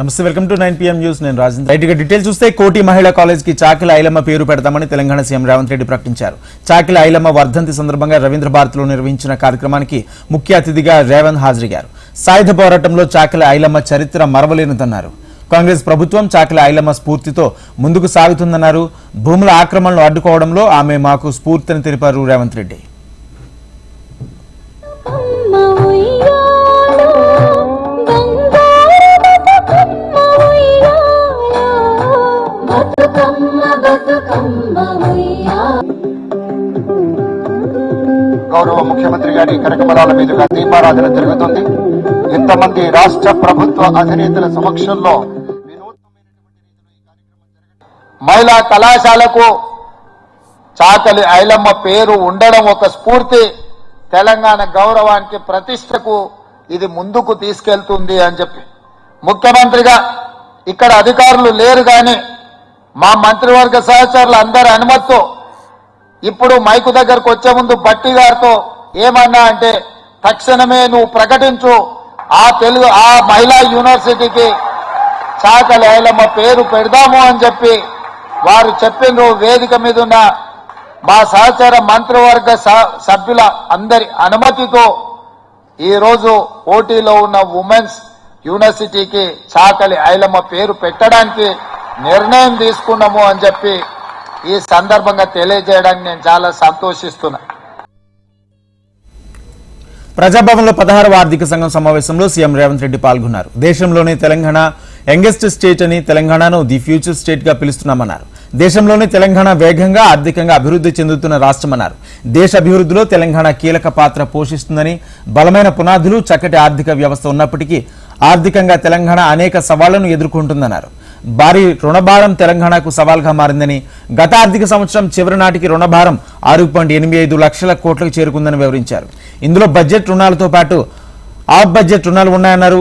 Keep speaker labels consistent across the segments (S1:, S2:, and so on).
S1: Namaste welcome to nine PM news నేను Rajendra. రైట్గా detail చూస్తే కోటి మహిళా కాలేజ్కి చాకిల ఐలమ్మ పేరు పెడతామని తెలంగాణ సీఎం రేవంత్ రెడ్డి ప్రకటించారు. చాకిల ఐలమ్మ వర్ధంతి సందర్భంగా రవీంద్ర భారతిలో నిర్వహించిన కార్యక్రమానికి ముఖ్య అతిథిగా రేవంత్ హాజరయ్యారు. సాయుధ పోరాటంలో చాకిల ఐలమ్మ చరిత్ర మరవలేనిదన్నారు. కాంగ్రెస్ ప్రభుత్వం చాకిల ఐలమ్మ స్ఫూర్తితో ముందుకు సాగుతుందన్నారు. భూముల ఆక్రమణలు అడ్డుకోవడంలో ఆమె మాకు స్ఫూర్తిని తెలిపారు రేవంత్ రెడ్డి.
S2: గౌరవ ముఖ్యమంత్రి గారి కనకబలాల మీదుగా దీపారాధన జరుగుతుంది. ఇంతమంది రాష్ట్ర ప్రభుత్వ అధినేతల సమక్షంలో మహిళా కళాశాలకు చాకలి ఐలమ్మ పేరు ఉండడం ఒక స్ఫూర్తి. తెలంగాణ గౌరవానికి ప్రతిష్టకు ఇది ముందుకు తీసుకెళ్తుంది అని చెప్పి. ముఖ్యమంత్రిగా ఇక్కడ అధికారులు లేరు కానీ మా మంత్రివర్గ సహచరులు అందరి అనుమతితో ఇప్పుడు మైకు దగ్గరకు వచ్చే ముందు బట్టి గారితో ఏమన్నా అంటే తక్షణమే నువ్వు ప్రకటించు. ఆ తెలుగు ఆ మహిళా యూనివర్సిటీకి చాకలి ఐలమ్మ పేరు పెడదాము అని చెప్పి వారు చెప్పిండ్రు. వేదిక మీద ఉన్న మా సహచర మంత్రివర్గ స- సభ్యుల అందరి అనుమతితో ఈరోజు ఓటీలో పోటీలో ఉన్న ఉమెన్స్ యూనివర్సిటీకి చాకలి ఐలమ్మ పేరు పెట్టడానికి నిర్ణయం తీసుకున్నాము అని చెప్పి ఈ సందర్భంగా తెలియజేయడానికి నేను చాలా సంతోషిస్తున్నా.
S1: ప్రజాభవన్లో పదహారవ ఆర్థిక సంఘం సమావేశంలో సీఎం రేవంత్ రెడ్డి పాల్గొన్నారు. దేశంలోనే తెలంగాణ యంగెస్ట్ స్టేట్ అని తెలంగాణను ది ఫ్యూచర్ స్టేట్గా పిలుస్తున్నామన్నారు. దేశంలోనే తెలంగాణ వేగంగా ఆర్థికంగా అభివృద్ధి చెందుతున్న రాష్ట్రమన్నారు. దేశ అభివృద్ధిలో తెలంగాణ కీలక పాత్ర పోషిస్తుందని బలమైన పునాదులు చక్కటి ఆర్థిక వ్యవస్థ ఉన్నప్పటికీ ఆర్థికంగా తెలంగాణ అనేక సవాళ్ళను ఎదుర్కొంటుందన్నారు. భారీ రుణభారం తెలంగాణకు సవాల్గా మారిందని గత ఆర్థిక సంవత్సరం చివరి నాటికి రుణభారం ఆరు పాయింట్ ఎనిమిది ఐదు లక్షల కోట్లకు చేరుకుందని వివరించారు. ఇందులో బడ్జెట్ రుణాలతో పాటు ఆఫ్ బడ్జెట్ రుణాలు ఉన్నాయన్నారు.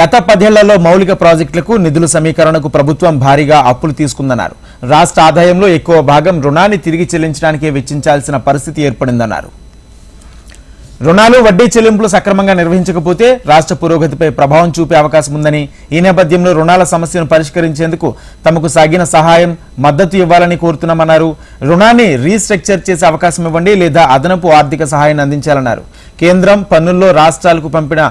S1: గత పదేళ్ళలో మౌలిక ప్రాజెక్టులకు నిధుల సమీకరణకు ప్రభుత్వం భారీగా అప్పులు తీసుకుందన్నారు. రాష్ట్ర ఆదాయంలో ఎక్కువ భాగం రుణాన్ని తిరిగి చెల్లించడానికే వెచ్చించాల్సిన పరిస్థితి ఏర్పడిందన్నారు. రుణాలు వడ్డీ చెల్లింపులు సక్రమంగా నిర్వహించకపోతే రాష్ట్ర పురోగతిపై ప్రభావం చూపే అవకాశం ఉందని ఈ నేపథ్యంలో రుణాల సమస్యను పరిష్కరించేందుకు తమకు సాగిన సహాయం మద్దతు ఇవ్వాలని కోరుతున్నామన్నారు. రుణాన్ని రీస్ట్రక్చర్ చేసే అవకాశం ఇవ్వండి లేదా అదనపు ఆర్థిక సహాయాన్ని అందించాలన్నారు. కేంద్రం పన్నుల్లో రాష్ట్రాలకు పంపిన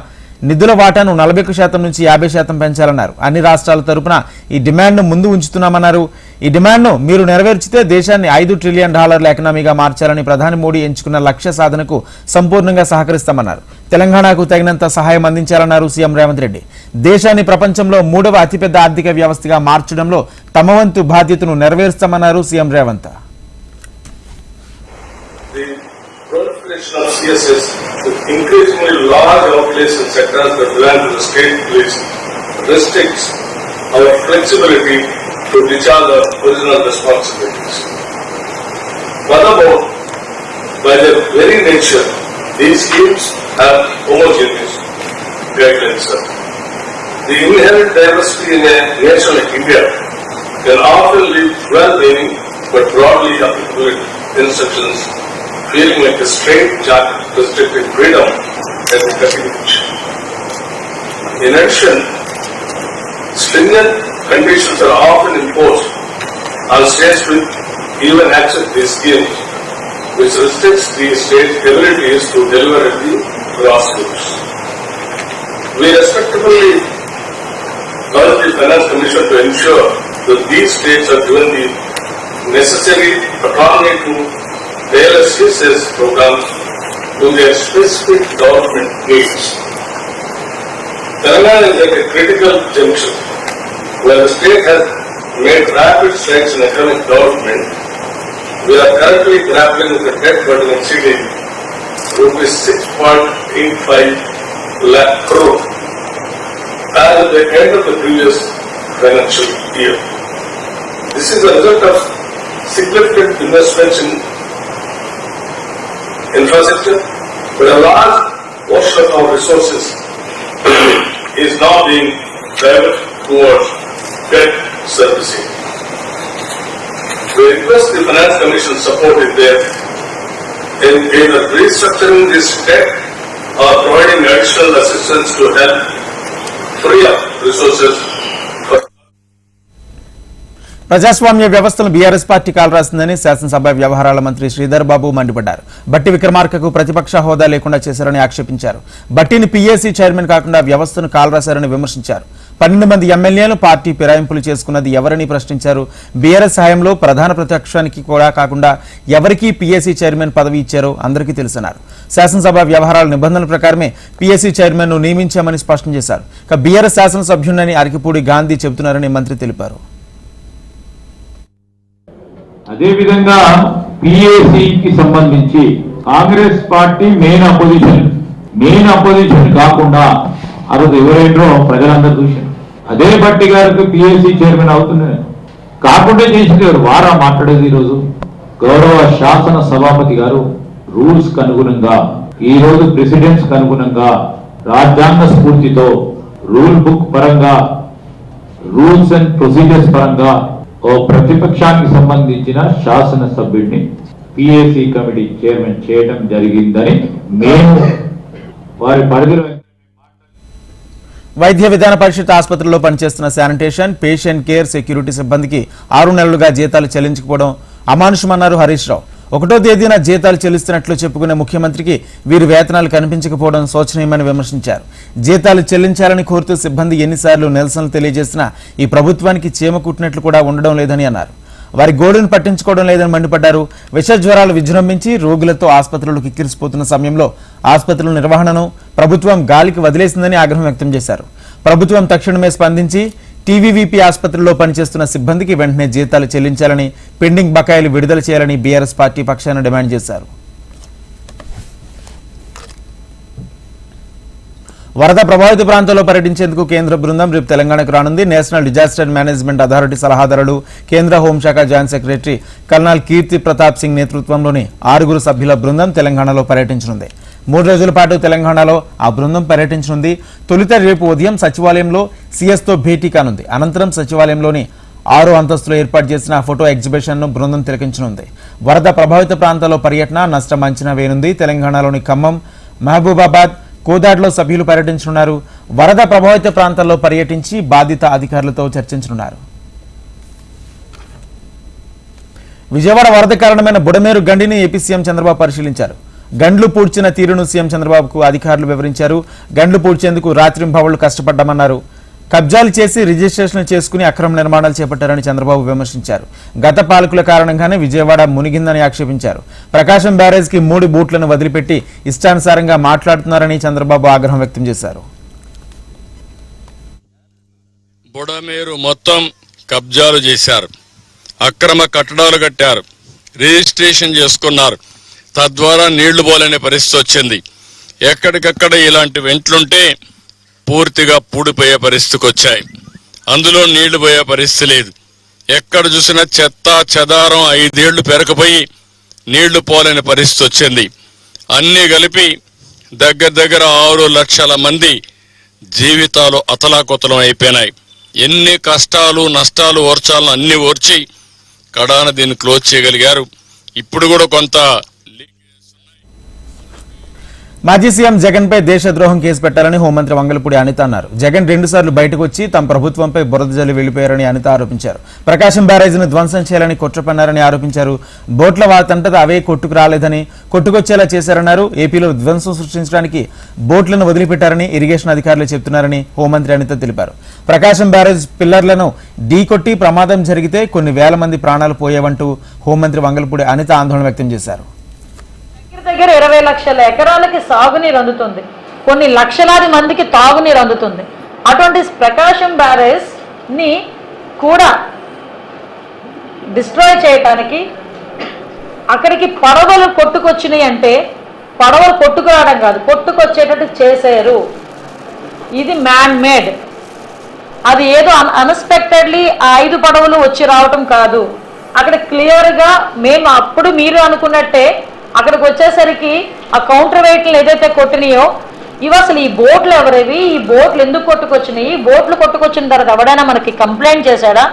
S1: నిధుల వాటాను నలభై ఒక్క శాతం నుంచి యాభై శాతం పెంచాలన్నారు. అన్ని రాష్ట్రాల తరపున ఈ డిమాండ్ను ముందు ఉంచుతున్నామన్నారు. ఈ డిమాండ్ను మీరు నెరవేర్చితే దేశాన్ని ఐదు ట్రిలియన్ డాలర్ల ఎకనామీగా మార్చాలని ప్రధాని మోడీ ఎంచుకున్న లక్ష్య సాధనకు సంపూర్ణంగా సహకరిస్తామన్నారు. తెలంగాణకు తగినంత సహాయం అందించాలన్నారు సీఎం రేవంత్ రెడ్డి. దేశాన్ని ప్రపంచంలో మూడవ అతిపెద్ద ఆర్థిక వ్యవస్థగా మార్చడంలో తమ వంతు బాధ్యతను నెరవేరుస్తామన్నారు CM Revanth.
S3: Proliferation of CSS with increasingly large outlays in sectors that belong to the state police restricts our flexibility to discharge our original responsibilities. Furthermore, by their very nature, these schemes have homogeneous guidelines. The inherent diversity in a nation like India can often leave well-meaning but broadly applicable instructions feeling like a straight jacket restricting freedom at the cutting edge. In addition, stringent conditions are often imposed on states to even accept these schemes, which restricts the state's abilities to deliver at the grassroots. We respectfully urge the Finance Commission to ensure that these states are given the necessary autonomy to CSS programs to their specific government needs. Telangana is at a critical junction where the state has made rapid strides in economic development. We are currently grappling with a debt burden exceeding rupees 6.85 lakh crore as at the end of the previous financial year. This is a result of significant investments in infrastructure, but a large portion of our resources is now being diverted towards debt servicing. We request the Finance Commission support in their in either restructuring this debt or providing additional assistance to help free up resources
S1: ప్రజాస్వామ్య వ్యవస్థను BRS party కాలరాసిందని శాసనసభ వ్యవహారాల మంత్రి శ్రీధర్ బాబు మండిపడ్డారు. బట్టి విక్రమార్కకు ప్రతిపక్ష హోదా లేకుండా చేశారని ఆక్షేపించారు. బట్టిని పీఏసీ చైర్మన్ కాకుండా వ్యవస్థను కాలరాశారని విమర్శించారు. పన్నెండు మంది ఎమ్మెల్యేలు పార్టీ ఫిరాయింపులు చేసుకున్నది ఎవరని ప్రశ్నించారు. బీఆర్ఎస్ సహాయంలో ప్రధాన ప్రతిపక్షానికి కూడా కాకుండా ఎవరికి పీఏసీ చైర్మన్ పదవి ఇచ్చారో అందరికీ తెలుసన్నారు. శాసనసభ వ్యవహారాల నిబంధనల ప్రకారమే పీఏసీ చైర్మన్ను నియమించామని స్పష్టం చేశారు. ఇక బీఆర్ఎస్ శాసనసభ్యునని అరకిపూడి గాంధీ చెబుతున్నారని మంత్రి తెలిపారు.
S4: అదేవిధంగా పిఏసికి సంబంధించి Congress party main opposition main opposition కాకుండా ఆ రోజు ఎవరైనా ప్రజలందరూ చూశారు. అదే బట్టి గారికి పిఎస్సి చైర్మన్ అవుతున్నాయి కాకుండా చేసింది ఎవరు? వారా మాట్లాడేది ఈరోజు. గౌరవ శాసన సభాపతి గారు రూల్స్కు అనుగుణంగా ఈ రోజు ప్రెసిడెంట్స్కు అనుగుణంగా రాజ్యాంగ స్ఫూర్తితో రూల్ బుక్ పరంగా రూల్స్ అండ్ ప్రొసీజర్స్ పరంగా ఓ ప్రతిపక్షానికి సంబంధించిన శాసనసభ్యుడిని పిఏసి కమిటీ చైర్మన్ చేయడం జరిగిందని మేము వారి పరిధిలో
S1: వైద్య విధాన పరిషత్ ఆసుపత్రిలో పనిచేస్తున్న శానిటేషన్ పేషెంట్ కేర్ సెక్యూరిటీ సిబ్బందికి ఆరు నెలలుగా జీతాలు చెల్లించకపోవడం అమానుషమన్నారు హరీష్ రావు. ఒకటో తేదీన జీతాలు చెల్లిస్తున్నట్లు చెప్పుకునే ముఖ్యమంత్రికి వీరి వేతనాలు కనిపించకపోవడం శోచనీయమని విమర్శించారు. జీతాలు చెల్లించాలని కోరుతూ సిబ్బంది ఎన్నిసార్లు నిరసనలు తెలియజేసినా ఈ ప్రభుత్వానికి చీమ కుట్టినట్లు కూడా ఉండడం లేదని అన్నారు. వారి గోడును పట్టించుకోవడం లేదని మండిపడ్డారు. విష జ్వరాలు విజృంభించి రోగులతో ఆసుపత్రులు కిక్కిరిసిపోతున్న సమయంలో ఆసుపత్రుల నిర్వహణను ప్రభుత్వం గాలికి వదిలేసిందని ఆగ్రహం వ్యక్తం చేశారు. ప్రభుత్వం తక్షణమే స్పందించి టీవీవీపీ ఆసుపత్రిలో పనిచేస్తున్న సిబ్బందికి వెంటనే జీతాలు చెల్లించాలని పెండింగ్ బకాయిలు విడుదల చేయాలని బీఆర్ఎస్ పార్టీ పక్షాన డిమాండ్ చేశారు. వరద ప్రభావిత ప్రాంతాల్లో పర్యటించేందుకు కేంద్ర బృందం రేపు తెలంగాణకు రానుంది. నేషనల్ డిజాస్టర్ మేనేజ్మెంట్ అథారిటీ సలహాదారుడు కేంద్ర హోంశాఖ joint secretary colonel Kirti Pratap Singh నేతృత్వంలోని ఆరుగురు సభ్యుల బృందం తెలంగాణలో పర్యటించనుంది. మూడు రోజుల పాటు తెలంగాణలో ఆ బృందం పర్యటించనుంది. తొలుత రేపు ఉదయం సచివాలయంలో సీఎస్తో భేటీ కానుంది. అనంతరం సచివాలయంలోని ఆరో అంతస్తులో ఏర్పాటు చేసిన ఫోటో ఎగ్జిబిషన్ను బృందం తిలకించనుంది. వరద ప్రభావిత ప్రాంతాల్లో పర్యటన నష్టం అంచనా వేయనుంది. తెలంగాణలోని ఖమ్మం మహబూబాబాద్ కోదాడ్లో సభ్యులు పర్యటించనున్నారు. వరద ప్రభావిత ప్రాంతాల్లో పర్యటించి బాధిత అధికారులతో చర్చించనున్నారు. విజయవాడ వరద కారణమైన బుడమేరు గండిని ఏపీ సీఎం చంద్రబాబు పరిశీలించారు. గండ్లు పూడ్చిన తీరును సీఎం చంద్రబాబుకు అధికారులు వివరించారు. గండ్లు పూడ్చేందుకు రాత్రింబవళ్ళు కష్టపడ్డామన్నారు. కబ్జాలు చేసి రిజిస్ట్రేషన్ చేసుకుని అక్రమ నిర్మాణాలు చేపట్టారని చంద్రబాబు విమర్శించారు. గత పాలకుల కారణంగానే విజయవాడ మునిగిందని ఆక్షేపించారు. ప్రకాశం బ్యారేజ్కి మూడు బూట్లను వదిలిపెట్టి ఇష్టానుసారంగా మాట్లాడుతున్నారని చంద్రబాబు ఆగ్రహం వ్యక్తం చేశారు.
S5: బుడమేరు మొత్తం కబ్జాలు చేశారు. అక్రమ కట్టడాలు కట్టారు. రిజిస్ట్రేషన్ చేసుకున్నారు. తద్వారా నీళ్ళు పోలేని పరిస్థితి వచ్చింది. ఎక్కడికక్కడ ఇలాంటి వెంట్లుంటే పూర్తిగా పూడిపోయే పరిస్థితికి వచ్చాయి. అందులో నీళ్ళు పోయే పరిస్థితి లేదు. ఎక్కడ చూసినా చెత్త చెదారం ఐదేళ్ళు పెరకపోయి నీళ్ళు పోలేని పరిస్థితి వచ్చింది. అన్నీ కలిపి దగ్గర దగ్గర ఆరు లక్షల మంది జీవితాలు అతలాకుతలం అయిపోయినాయి. ఎన్ని కష్టాలు నష్టాలు ఓర్చాలను అన్ని ఓర్చి కడాన దీన్ని క్లోజ్ చేయగలిగారు. ఇప్పుడు కూడా కొంత
S1: మాజీ సీఎం జగన్ పై దేశద్రోహం కేసు పెట్టాలని హోంమంత్రి వంగలపూడి అనిత అన్నారు. జగన్ రెండుసార్లు బయటకు వచ్చి తమ ప్రభుత్వంపై బురద జల్లి వెళ్ళిపోయారని అనిత ఆరోపించారు. ప్రకాశం బ్యారేజీని ధ్వంసం చేయాలని కుట్రపన్నారని ఆరోపించారు. బోట్ల వాతంతట అవే కొట్టుకు రాలేదని కొట్టుకొచ్చేలా చేశారన్నారు. ఏపీలో ధ్వంసం సృష్టించడానికి బోట్లను వదిలిపెట్టారని ఇరిగేషన్ అధికారులు చెబుతున్నారని హోంమంత్రి అనిత తెలిపారు. ప్రకాశం బ్యారేజ్ పిల్లర్లను ఢీకొట్టి ప్రమాదం జరిగితే కొన్ని వేల మంది ప్రాణాలు పోయేవంటూ హోంమంత్రి వంగలపూడి అనిత ఆందోళన వ్యక్తం చేశారు.
S6: దగ్గర ఇరవై లక్షల ఎకరాలకి సాగునీరు అందుతుంది. కొన్ని లక్షలాది మందికి తాగునీరు అందుతుంది. అటువంటి ప్రకాశం బ్యారేజ్ని కూడా డిస్ట్రాయ్ చేయటానికి అక్కడికి పడవలు కొట్టుకొచ్చినాయి అంటే పడవలు కొట్టుకురావడం కాదు కొట్టుకొచ్చేటట్టు చేశారు ఇది మ్యాన్ మేడ్ అది ఏదో అన్ఎక్స్పెక్టెడ్లీ ఆ ఐదు పడవలు వచ్చి రావటం కాదు. అక్కడ క్లియర్గా మేము అప్పుడు మీరు అనుకున్నట్టే అక్కడికి వచ్చేసరికి ఆ కౌంటర్ వెయిట్లు ఏదైతే కొట్టినాయో ఇవి అసలు ఈ బోట్లు ఎవరివి? ఈ బోట్లు ఎందుకు కొట్టుకొచ్చినాయి? ఈ బోట్లు కొట్టుకొచ్చిన తర్వాత ఎవడైనా మనకి కంప్లైంట్ చేశాడా?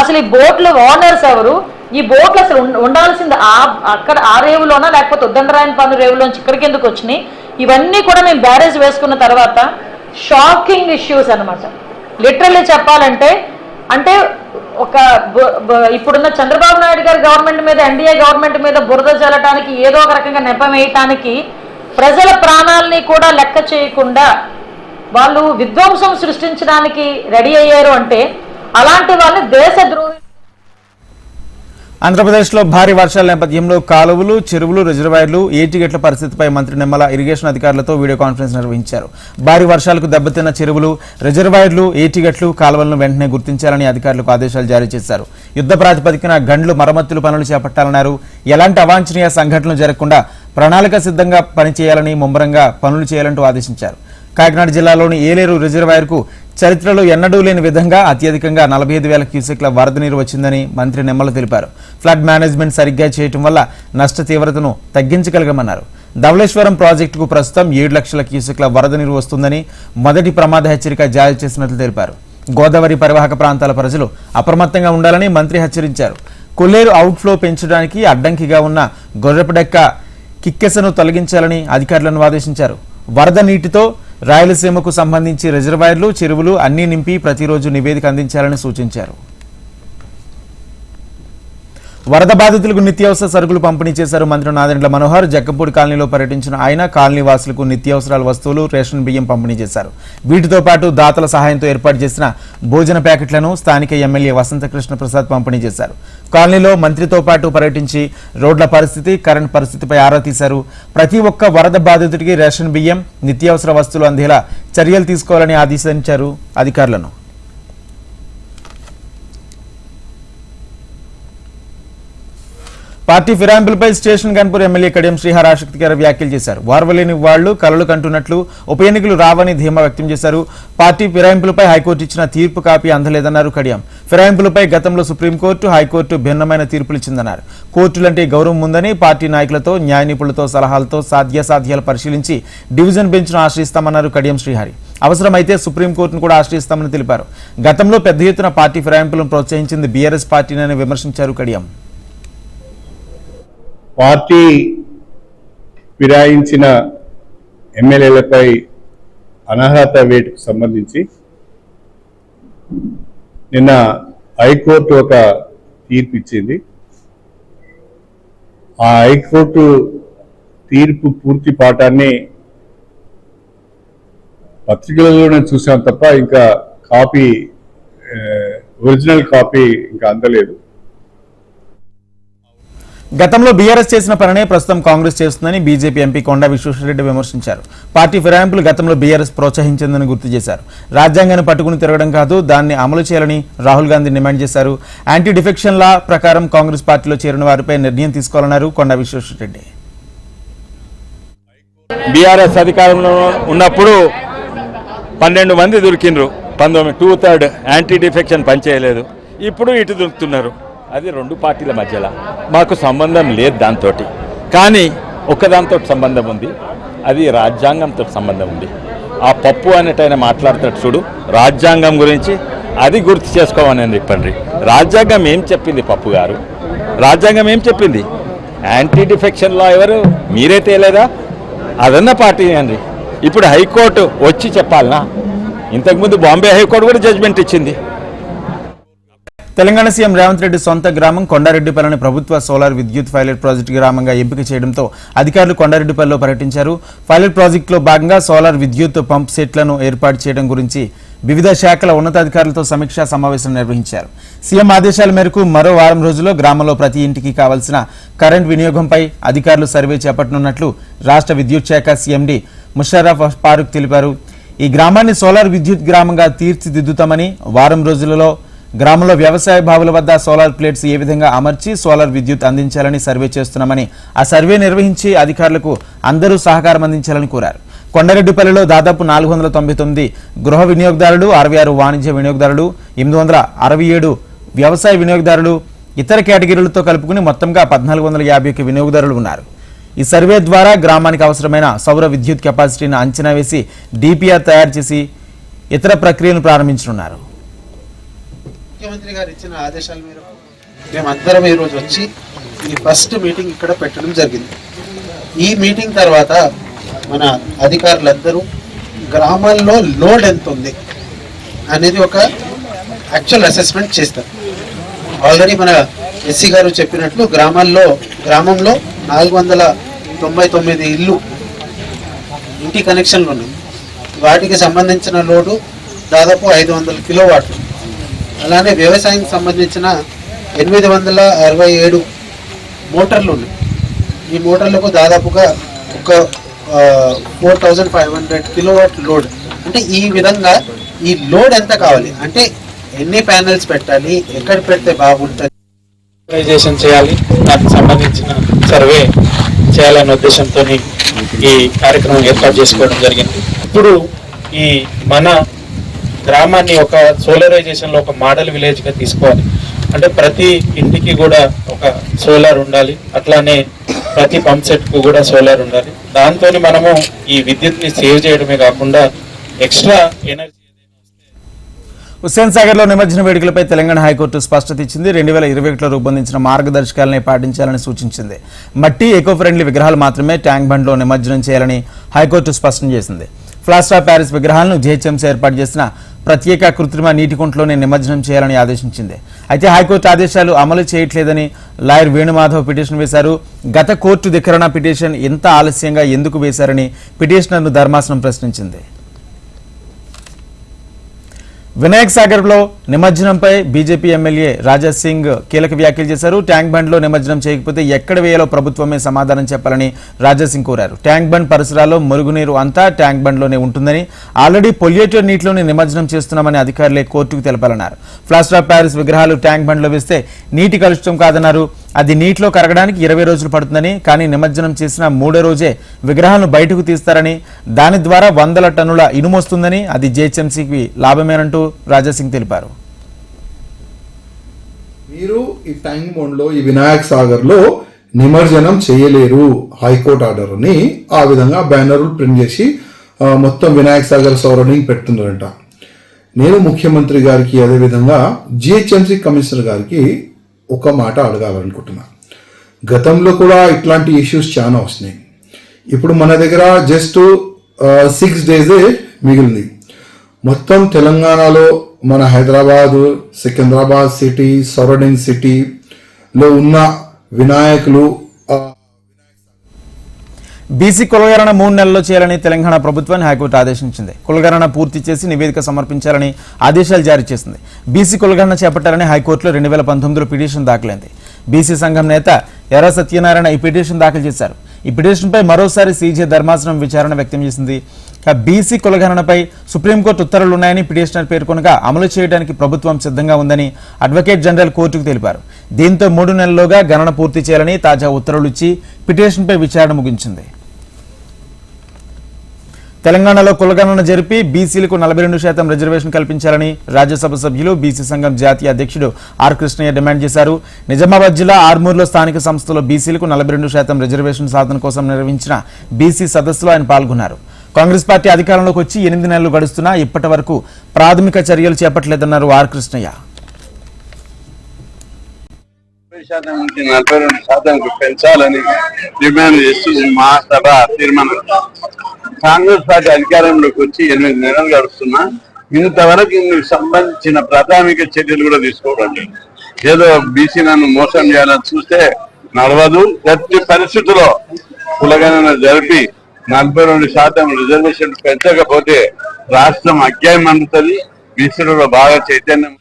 S6: అసలు ఈ బోట్లు ఓనర్స్ ఎవరు? ఈ బోట్లు అసలు ఉండాల్సింది ఆ అక్కడ ఆ రేవులోనా లేకపోతే ఉద్దండరాయన పన్ను రేవులోంచి ఇక్కడికి ఎందుకు వచ్చినాయి? ఇవన్నీ కూడా మేము బ్యారేజ్ వేసుకున్న తర్వాత షాకింగ్ ఇష్యూస్ అన్నమాట. లిటరల్లీ చెప్పాలంటే అంటే ఒక ఇప్పుడున్న చంద్రబాబు నాయుడు గారి గవర్నమెంట్ మీద ఎన్డీఏ గవర్నమెంట్ మీద బురద జల్లటానికి ఏదో ఒక రకంగా నెపం వేయటానికి ప్రజల ప్రాణాలని కూడా లెక్క చేయకుండా వాళ్ళు విధ్వంసం సృష్టించడానికి రెడీ అయ్యారు అంటే అలాంటి వాళ్ళని దేశద్రోహి
S1: ఆంధ్రప్రదేశ్లో భారీ వర్షాల నేపథ్యంలో కాలువలు చెరువులు రిజర్వాయర్లు ఏటిగట్ల పరిస్థితిపై మంత్రి నిమ్మల ఇరిగేషన్ అధికారులతో వీడియో కాన్ఫరెన్స్ నిర్వహించారు. భారీ వర్షాలకు దెబ్బతిన్న చెరువులు రిజర్వాయర్లు ఏటిగట్లు కాలువలను వెంటనే గుర్తించాలని అధికారులకు ఆదేశాలు జారీ చేశారు. యుద్ధ ప్రాతిపదికన గండ్లు మరమ్మతులు పనులు చేపట్టాలన్నారు. ఎలాంటి అవాంఛనీయ సంఘటనలు జరగకుండా ప్రణాళిక సిద్ధంగా పనిచేయాలని ముమ్మరంగా పనులు చేయాలంటూ ఆదేశించారు. కాకినాడ జిల్లాలోని ఏలేరు రిజర్వాయర్కు చరిత్రలో ఎన్నడూ లేని విధంగా అత్యధికంగా నలభై ఐదు వేల క్యూసెక్ల వరద నీరు వచ్చిందని మంత్రి నిమ్మల తెలిపారు. ఫ్లడ్ మేనేజ్మెంట్ సరిగ్గా చేయటం వల్ల నష్ట తీవ్రతను తగ్గించగలగమన్నారు. ధవళేశ్వరం ప్రాజెక్టుకు ప్రస్తుతం ఏడు లక్షల క్యూసెక్ల వరద నీరు వస్తుందని మొదటి ప్రమాద హెచ్చరిక జారీ చేసినట్లు తెలిపారు. గోదావరి పరివాహక ప్రాంతాల ప్రజలు అప్రమత్తంగా ఉండాలని మంత్రి హెచ్చరించారు. కొల్లేరు అవుట్ఫ్లో పెంచడానికి అడ్డంకిగా ఉన్న గొర్రెపడెక్క కిక్కెసను తొలగించాలని అధికారులను ఆదేశించారు. వరద నీటితో రాయలసీమకు సంబంధించి రిజర్వాయర్లు చెరువులు అన్నీ నింపి ప్రతిరోజు నివేదిక అందించాలని సూచించారు. వరద బాధితులకు నిత్యావసర సరుకులు పంపిణీ చేశారు మంత్రి నాదెండ్ల మనోహర్. జక్కపూడి కాలనీలో పర్యటించిన ఆయన కాలనీ వాసులకు నిత్యావసరాల వస్తువులు రేషన్ బియ్యం పంపిణీ చేశారు. వీటితో పాటు దాతల సహాయంతో ఏర్పాటు చేసిన భోజన ప్యాకెట్లను స్థానిక ఎమ్మెల్యే వసంతకృష్ణ ప్రసాద్ పంపిణీ చేశారు. కాలనీలో మంత్రితో పాటు పర్యటించి రోడ్ల పరిస్థితి కరెంట్ పరిస్థితిపై ఆరా తీశారు. ప్రతి ఒక్క వరద బాధితుడికి రేషన్ బియ్యం నిత్యావసర వస్తువులు అందేలా చర్యలు తీసుకోవాలని ఆదేశించారు అధికారులను. పార్టీ ఫిరాయింపులపై స్టేషన్ గన్పూర్ ఎమ్మెల్యే కడియం శ్రీహర్ ఆసక్తికర వ్యాఖ్యలు చేశారు. వారవలేని వాళ్ళు కలలు కంటున్నట్లు ఉప ఎన్నికలు రావని ధీమా వ్యక్తం చేశారు. పార్టీ ఫిరాయింపులపై హైకోర్టు ఇచ్చిన తీర్పు కాపీ అందలేదన్నారు కడియం. ఫిరాయింపులపై గతంలో సుప్రీంకోర్టు హైకోర్టు భిన్నమైన తీర్పులు ఇచ్చిందన్నారు. కోర్టులంటే గౌరవం ఉందని పార్టీ నాయకులతో న్యాయ నిపుణులతో సలహాలతో సాధ్యాసాధ్యాలు పరిశీలించి డివిజన్ బెంచ్ను ఆశ్రయిస్తామన్నారు కడియం శ్రీహరి. అవసరమైతే సుప్రీంకోర్టును కూడా ఆశ్రయిస్తామని తెలిపారు. గతంలో పెద్ద ఎత్తున పార్టీ ఫిరాయింపులను ప్రోత్సహించింది బీఆర్ఎస్ పార్టీనని విమర్శించారు కడియం.
S7: పార్టీ ఫిరాయించిన ఎమ్మెల్యేలపై అనర్హత వేటుకు సంబంధించి నిన్న హైకోర్టు ఒక తీర్పు ఇచ్చింది. ఆ హైకోర్టు తీర్పు పూర్తి పాఠాన్ని పత్రికలలోనే చూసాం తప్ప ఇంకా కాపీ ఒరిజినల్ కాపీ ఇంకా అందలేదు.
S1: గతంలో బీఆర్ఎస్ చేసిన పనినే ప్రస్తుతం కాంగ్రెస్ చేస్తుందని బీజేపీ ఎంపీ కొండా విశ్వేశ్వరరెడ్డి విమర్శించారు. పార్టీ ఫిరాయింపులు గతంలో బీఆర్ఎస్ ప్రోత్సహించిందని గుర్తు చేశారు. రాజ్యాంగాన్ని పట్టుకుని తిరగడం కాదు దాన్ని అమలు చేయాలని రాహుల్ గాంధీ డిమాండ్ చేశారు. యాంటీ డిఫెక్షన్ లా ప్రకారం కాంగ్రెస్ పార్టీలో చేరిన వారిపై నిర్ణయం తీసుకోవాలన్నారు కొండా విశ్వేశ్వరరెడ్డి.
S8: బీఆర్ఎస్ అధికారంలో ఉన్నప్పుడు పన్నెండు మంది దొరికిండ్రు. పంతొమ్మిది టూ థర్డ్ యాంటీ డిఫెక్షన్ పనిచేయలేదు. ఇప్పుడు ఇటు దొరుకుతున్నారు. అది రెండు పార్టీల మధ్యలో. మాకు సంబంధం లేదు దాంతో కానీ ఒక్కదాంతో సంబంధం ఉంది. అది రాజ్యాంగంతో సంబంధం ఉంది. ఆ పప్పు అనేటైనా మాట్లాడుతాడు చూడు. రాజ్యాంగం గురించి అది గుర్తు చేసుకోమని చెప్పండి. రాజ్యాంగం ఏం చెప్పింది పప్పు గారు? రాజ్యాంగం ఏం చెప్పింది? యాంటీ డిఫెక్షన్ లా ఎవరు? మీరే తేలేదా? అదన్న పార్టీ అండి. ఇప్పుడు హైకోర్టు వచ్చి చెప్పాలనా? ఇంతకుముందు బాంబే హైకోర్టు కూడా జడ్జ్మెంట్ ఇచ్చింది.
S1: తెలంగాణ సీఎం రేవంత్ రెడ్డి సొంత గ్రామం కొండారెడ్డిపల్లిని ప్రభుత్వ సోలార్ విద్యుత్ పైలట్ ప్రాజెక్టు గ్రామంగా ఎంపిక చేయడంతో అధికారులు కొండారెడ్డిపల్లిలో పర్యటించారు. పైలట్ ప్రాజెక్టులో భాగంగా సోలార్ విద్యుత్ పంప్ సెట్లను ఏర్పాటు చేయడం గురించి వివిధ శాఖల ఉన్నతాధికారులతో సమీక్షా సమావేశం నిర్వహించారు. సీఎం ఆదేశాల మేరకు మరో వారం రోజుల్లో గ్రామంలో ప్రతి ఇంటికి కావాల్సిన కరెంట్ వినియోగంపై అధికారులు సర్వే చేపట్టనున్నట్లు రాష్ట్ర విద్యుత్ శాఖ సీఎండి ముషర్రఫ్ ఫారూక్ తెలిపారు. ఈ గ్రామాన్ని సోలార్ విద్యుత్ గ్రామంగా తీర్చిదిద్దుతామని వారం రోజులలో గ్రామంలో వ్యవసాయ బావుల వద్ద సోలార్ ప్లేట్స్ ఏ విధంగా అమర్చి సోలార్ విద్యుత్ అందించాలని సర్వే చేస్తున్నామని ఆ సర్వే నిర్వహించి అధికారులకు అందరూ సహకారం అందించాలని కోరారు. కొండరెడ్డిపల్లిలో దాదాపు నాలుగు వందల తొంభై తొమ్మిది గృహ వినియోగదారులు అరవై ఆరు వాణిజ్య వినియోగదారులు ఎనిమిది వందల అరవై ఏడు వ్యవసాయ వినియోగదారులు ఇతర కేటగిరీలతో కలుపుకుని మొత్తంగా పద్నాలుగు వందల యాభై ఒక్క వినియోగదారులు ఉన్నారు. ఈ సర్వే ద్వారా గ్రామానికి అవసరమైన సౌర విద్యుత్ కెపాసిటీని అంచనా వేసి డిపిఆర్ తయారు చేసి ఇతర ప్రక్రియను ప్రారంభించనున్నారు.
S9: ముఖ్యమంత్రి గారు ఇచ్చిన ఆదేశాల మేరకు మేమందరం ఈరోజు వచ్చి ఈ ఫస్ట్ మీటింగ్ ఇక్కడ పెట్టడం జరిగింది. ఈ మీటింగ్ తర్వాత మన అధికారులందరూ గ్రామాల్లో లోడ్ ఎంత ఉంది అనేది ఒక యాక్చువల్ అసెస్మెంట్ చేస్తారు. ఆల్రెడీ మన ఎస్సీ గారు చెప్పినట్లు గ్రామాల్లో గ్రామంలో నాలుగు వందల తొంభై తొమ్మిది ఇల్లు ఇంటి కనెక్షన్లు ఉన్నాయి వాటికి సంబంధించిన లోడు దాదాపు ఐదు వందల కిలోవాట్లు. అలానే వ్యవసాయానికి సంబంధించిన ఎనిమిది వందల అరవై ఏడు మోటార్లు ఉన్నాయి. ఈ మోటార్లకు దాదాపుగా ఒక four thousand five hundred kilowatt load. అంటే ఈ విధంగా ఈ లోడ్ ఎంత కావాలి? అంటే ఎన్ని ప్యానెల్స్ పెట్టాలి? ఎక్కడ పెడితే బాగుంటుంది?
S10: చేయాలి. దానికి సంబంధించిన సర్వే చేయాలనే ఉద్దేశంతో ఈ కార్యక్రమం ఏర్పాటు చేసుకోవడం జరిగింది. ఇప్పుడు ఈ మన గ్రామాన్ని ఒక సోలరైజేషన్లో ఒక మోడల్ విలేజ్గా తీసుకోవాలి. అంటే ప్రతి ఇంటికి కూడా ఒక సోలార్ ఉండాలి. అట్లానే ప్రతి పంప్ సెట్కు కూడా సోలార్ ఉండాలి. దాంతో మనము ఈ విద్యుత్ని సేవ్ చేయడమే కాకుండా ఎక్స్ట్రా ఎనర్జీ
S1: హుస్సేన్ సాగర్లో నిమజ్జన వేడుకలపై తెలంగాణ హైకోర్టు స్పష్టత ఇచ్చింది. రెండు వేల ఇరవై ఒకటిలో రూపొందించిన మార్గదర్శకాలని పాటించాలని సూచించింది. మట్టి ఎకో ఫ్రెండ్లీ విగ్రహాలు మాత్రమే ట్యాంక్ బండ్లో నిమజ్జనం చేయాలని హైకోర్టు స్పష్టం చేసింది. ప్లాస్టర్ ఆఫ్ ప్యారిస్ విగ్రహాలను జిహెచ్ఎంసీ ఏర్పాటు చేసిన ప్రత్యేక కృత్రిమ నీటి కుంటలోనే నిమజ్జనం చేయాలని ఆదేశించింది. అయితే హైకోర్టు ఆదేశాలు అమలు చేయట్లేదని లాయర్ వేణుమాధవ్ పిటిషన్ వేశారు. గత కోర్టు ధిక్కరణ పిటిషన్ ఇంత ఆలస్యంగా ఎందుకు వేశారని పిటిషనర్ను ధర్మాసనం ప్రశ్నించింది. వినాయక్ సాగర్లో నిమజ్జనంపై బీజేపీ ఎమ్మెల్యే రాజా సింగ్ కీలక వ్యాఖ్యలు చేశారు. ట్యాంక్ బండ్లో నిమజ్జనం చేయకపోతే ఎక్కడ వేయాలో ప్రభుత్వమే సమాధానం చెప్పాలని రాజా సింగ్ కోరారు. ట్యాంక్ బండ్ పరిసరాల్లో మురుగునీరు అంతా ట్యాంక్ బండ్లోనే ఉంటుందని ఆల్రెడీ పొల్యూటెడ్ నీటిలోనే నిమజ్జనం చేస్తున్నామని అధికారులే కోర్టుకు తెలపాలన్నారు. ఫ్లాస్టర్ ఆఫ్ ప్యారిస్ విగ్రహాలు ట్యాంక్ బండ్లో వేస్తే నీటి కలుషితం కాదన్నారు. అది నీటిలో కరగడానికి ఇరవై రోజులు పడుతుందని కానీ నిమజ్జనం చేసిన మూడో రోజే విగ్రహాలను బయటకు తీస్తారని దాని ద్వారా వందల టన్నుల ఇనుము వస్తుందని అది జేహెచ్ఎంసీకి లాభమేనంటూ రాజాసింగ్ తెలిపారు.
S11: మీరు ఈ ట్యాంక్ బోన్లో ఈ వినాయక్ సాగర్లో నిమజ్జనం చేయలేరు హైకోర్టు ఆర్డర్ అని ఆ విధంగా బ్యానర్లు ప్రింట్ చేసి మొత్తం వినాయక సాగర్ సౌరనింగ్ పెడుతున్నారంట. నేను ముఖ్యమంత్రి గారికి అదేవిధంగా జిహెచ్ఎంసీ కమిషనర్ గారికి ఒక మాట అడగాలనుకుంటున్నా. గతంలో కూడా ఇట్లాంటి ఇష్యూస్ చాలా వస్తున్నాయి. ఇప్పుడు మన దగ్గర జస్ట్ సిక్స్ డేసే మిగిలింది. మొత్తం తెలంగాణలో మన హైదరాబాద్ సికింద్రాబాద్ సిటీ సరౌండింగ్ సిటీలో ఉన్న వినాయకులు
S1: బీసీ కులగణన మూడు నెలల్లో చేయాలని తెలంగాణ ప్రభుత్వాన్ని హైకోర్టు ఆదేశించింది. కులగణన పూర్తి చేసి నివేదిక సమర్పించాలని ఆదేశాలు జారీ చేసింది. బీసీ కులగణన చేపట్టాలని హైకోర్టులో రెండు వేల పంతొమ్మిదిలో పిటిషన్ దాఖలైంది. బీసీ సంఘం నేత ఎర్ర సత్యనారాయణ ఈ పిటిషన్ దాఖలు చేశారు. ఈ పిటిషన్పై మరోసారి సీజే ధర్మాసనం విచారణ వ్యక్తం చేసింది. బీసీ కులగణనపై సుప్రీంకోర్టు ఉత్తర్వులు ఉన్నాయని పిటిషనర్ పేర్కొనగా అమలు చేయడానికి ప్రభుత్వం సిద్ధంగా ఉందని అడ్వకేట్ జనరల్ కోర్టుకు తెలిపారు. దీంతో మూడు నెలల్లోగా గణన పూర్తి చేయాలని తాజా ఉత్తర్వులు ఇచ్చి పిటిషన్పై విచారణ ముగించింది. తెలంగాణలో కులగణన జరిపి బీసీలకు నలభై రెండు శాతం రిజర్వేషన్ కల్పించాలని రాజ్యసభ సభ్యులు బీసీ సంఘం జాతీయ అధ్యక్షుడు ఆర్ కృష్ణయ్య డిమాండ్ చేశారు. నిజామాబాద్ జిల్లా ఆర్మూర్లో స్థానిక సంస్థలో బీసీలకు నలభై రెండు శాతం రిజర్వేషన్ సాధన కోసం నిర్వహించిన బీసీ సదస్సులో ఆయన పాల్గొన్నారు. కాంగ్రెస్ పార్టీ అధికారంలోకి వచ్చి ఎనిమిది నెలలు గడుస్తున్నా ఇప్పటి వరకు ప్రాథమిక చర్యలు చేపట్టలేదన్నారు ఆర్ కృష్ణయ్య.
S12: శాతం నుంచి నలభై రెండు శాతంకు పెంచాలని డిమాండ్ చేస్తూ సభ తీర్మానం కాంగ్రెస్ పార్టీ అధికారంలోకి వచ్చి ఎనిమిది నెలలు గడుస్తున్నా ఇంతవరకు ఇందుకు సంబంధించిన ప్రాథమిక చర్యలు కూడా తీసుకోవడం లేదు. ఏదో బీసీ నన్ను మోసం చేయాలని చూస్తే నడవదు ప్రతి పరిస్థితుల్లో కులగణన జరిపి నలభై రెండు శాతం రిజర్వేషన్ పెంచకపోతే రాష్ట్రం అగ్యాయం అందుతుంది బీసీలలో బాగా చైతన్యం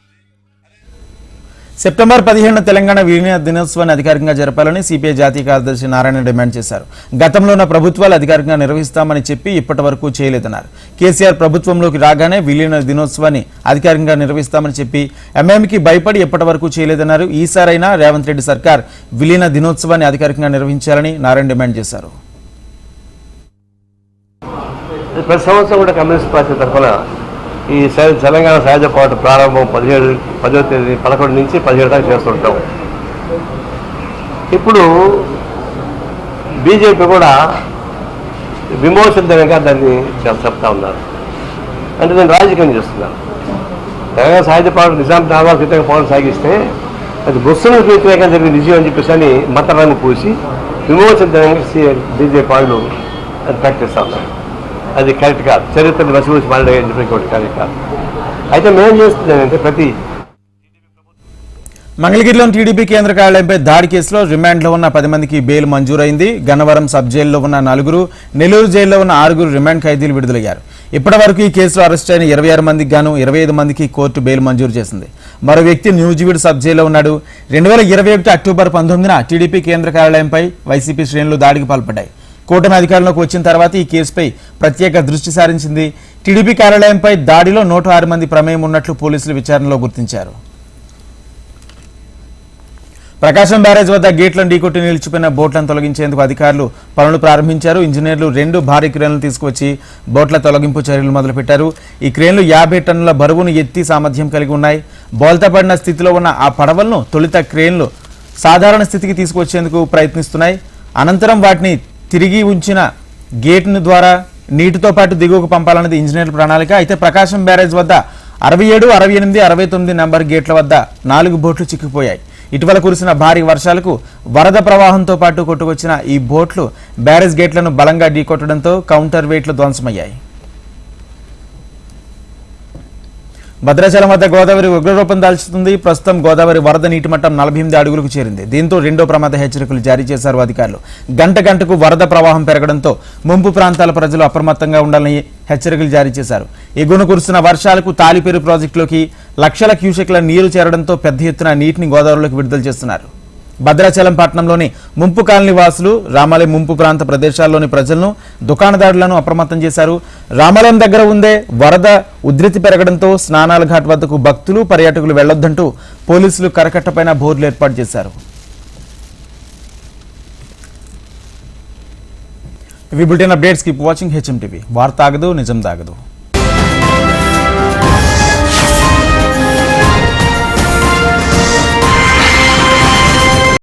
S1: సెప్టెంబర్ పదిహేను తెలంగాణ విలీన దినోత్సవాన్ని అధికారికంగా జరపాలని సిపిఐ జాతీయ కార్యదర్శి నారాయణ డిమాండ్ చేశారు. గతంలో ఉన్న ప్రభుత్వాలు అధికారికంగా నిర్వహిస్తామని చెప్పి ఇప్పటి వరకు చేయలేదన్నారు. కేసీఆర్ ప్రభుత్వంలోకి రాగానే విలీన దినోత్సవాన్ని అధికారికంగా నిర్వహిస్తామని చెప్పి ఎంఎంకి భయపడి ఇప్పటి వరకు చేయలేదన్నారు. ఈసారైనా రేవంత్ రెడ్డి సర్కార్ విలీన దినోత్సవాన్ని అధికారికంగా నిర్వహించాలని నారాయణ డిమాండ్ చేశారు.
S13: ప్రతి సంవత్సరం కూడా కమ్యూనిస్ట్ పార్టీ తరఫున ఈ తెలంగాణ సహజ పోరాట ప్రారంభం పదిహేడు పదో తేదీ పదకొండు నుంచి పదిహేడు దాకా చేస్తుంటాం. ఇప్పుడు బీజేపీ కూడా విమోచనగా దాన్ని చెప్తా ఉన్నారు. అంటే నేను రాజకీయం చేస్తున్నాను తెలంగాణ సాహిత్య పోరాటం నిజాం నాలుగు వ్యతిరేక పోరాటం సాగిస్తే అది ముస్లింలకు వ్యతిరేకంగా జరిగిన విజయం అని చెప్పేసి అని మత రంగు పూసి విమోచించడానికి బీజేపీ వాళ్ళు అది ఉన్నారు. అది కరెక్ట్ కాదు. చరిత్రను వసూసి మారడం ఇంకోటి కరెక్ట్ కాదు. అయితే మేం చేస్తున్నామంటే ప్రతి
S1: మంగళగిరిలోని టీడీపీ కేంద్ర కార్యాలయంపై దాడి కేసులో రిమాండ్లో ఉన్న పది మందికి బెయిల్ మంజూరైంది. గన్నవరం సబ్ జైల్లో ఉన్న నలుగురు నెల్లూరు జైల్లో ఉన్న ఆరుగురు రిమాండ్ ఖైదీలు విడుదలయ్యారు. ఇప్పటి వరకు ఈ కేసులో అరెస్ట్ అయిన ఇరవై ఆరు మందికి గాను ఇరవై ఐదు మందికి కోర్టు బెయిల్ మంజూరు చేసింది. మరో వ్యక్తి న్యూజివీడ్ సబ్ జైల్లో ఉన్నాడు. రెండు వేల ఇరవై ఒకటి అక్టోబర్ పంతొమ్మిదిన టీడీపీ కేంద్ర కార్యాలయంపై వైసీపీ శ్రేణులు దాడికి పాల్పడ్డాయి. కూటమి అధికారంలోకి వచ్చిన తర్వాత ఈ కేసుపై ప్రత్యేక దృష్టి సారించింది. టీడీపీ కార్యాలయంపై దాడిలో నూట ఆరు మంది ప్రమేయం ఉన్నట్లు పోలీసులు విచారణలో గుర్తించారు. ప్రకాశం బ్యారేజ్ వద్ద గేట్లను ఢీకొట్టి నిలిచిపోయిన బోట్లను తొలగించేందుకు అధికారులు పనులు ప్రారంభించారు. ఇంజనీర్లు రెండు భారీ క్రేన్లు తీసుకువచ్చి బోట్ల తొలగింపు చర్యలు మొదలుపెట్టారు. ఈ క్రేన్లు యాభై టన్నుల బరువును ఎత్తి సామర్థ్యం కలిగి ఉన్నాయి. బోల్తపడిన స్థితిలో ఉన్న ఆ పడవలను తొలుత క్రేన్లు సాధారణ స్థితికి తీసుకొచ్చేందుకు ప్రయత్నిస్తున్నాయి. అనంతరం వాటిని తిరిగి ఉంచిన గేట్ను ద్వారా నీటితో పాటు దిగువకు పంపాలన్నది ఇంజనీర్ల ప్రణాళిక. అయితే ప్రకాశం బ్యారేజ్ వద్ద అరవై ఏడు అరవై ఎనిమిది అరవై తొమ్మిది నంబర్ గేట్ల వద్ద నాలుగు బోట్లు చిక్కిపోయాయి ఇటీవల కురిసిన భారీ వర్షాలకు వరద ప్రవాహంతో పాటు కొట్టుకొచ్చిన ఈ బోట్లు బ్యారేజ్ గేట్లను బలంగా ఢీకొట్టడంతో కౌంటర్ వెయిట్లు ధ్వంసమయ్యాయి. భద్రాచలం వద్ద గోదావరి ఉగ్రరూపం దాల్చుతుంది. ప్రస్తుతం గోదావరి వరద నీటి మట్టం నలభై ఎనిమిది అడుగులకు చేరింది. దీంతో రెండో ప్రమాద హెచ్చరికలు జారీ చేశారు అధికారులు. గంట గంటకు వరద ప్రవాహం పెరగడంతో ముంపు ప్రాంతాల ప్రజలు అప్రమత్తంగా ఉండాలని హెచ్చరికలు జారీ చేశారు. ఎగున కురుస్తున్న వర్షాలకు తాలిపేరు ప్రాజెక్టులోకి లక్షల క్యూసెక్ల నీరు చేరడంతో పెద్ద ఎత్తున నీటిని గోదావరిలోకి విడుదల చేస్తున్నారు. భద్రాచలం పట్టణంలోని ముంపు కాలనీ వాసులు రామాలయం ముంపు ప్రాంత ప్రదేశాల్లోని ప్రజలను దుకాణదారులను అప్రమత్తం చేశారు. రామాలయం దగ్గర ఉందే వరద ఉధృతి పెరగడంతో స్నానాల ఘాట్ వద్దకు భక్తులు పర్యాటకులు వెళ్ళొద్దంటూ పోలీసులు కరకట్టపైన బోర్లు ఏర్పాటు చేశారు. ఇవి bulletin updates keep watching HM TV వార్త ఆగదు నిజం దాగదు.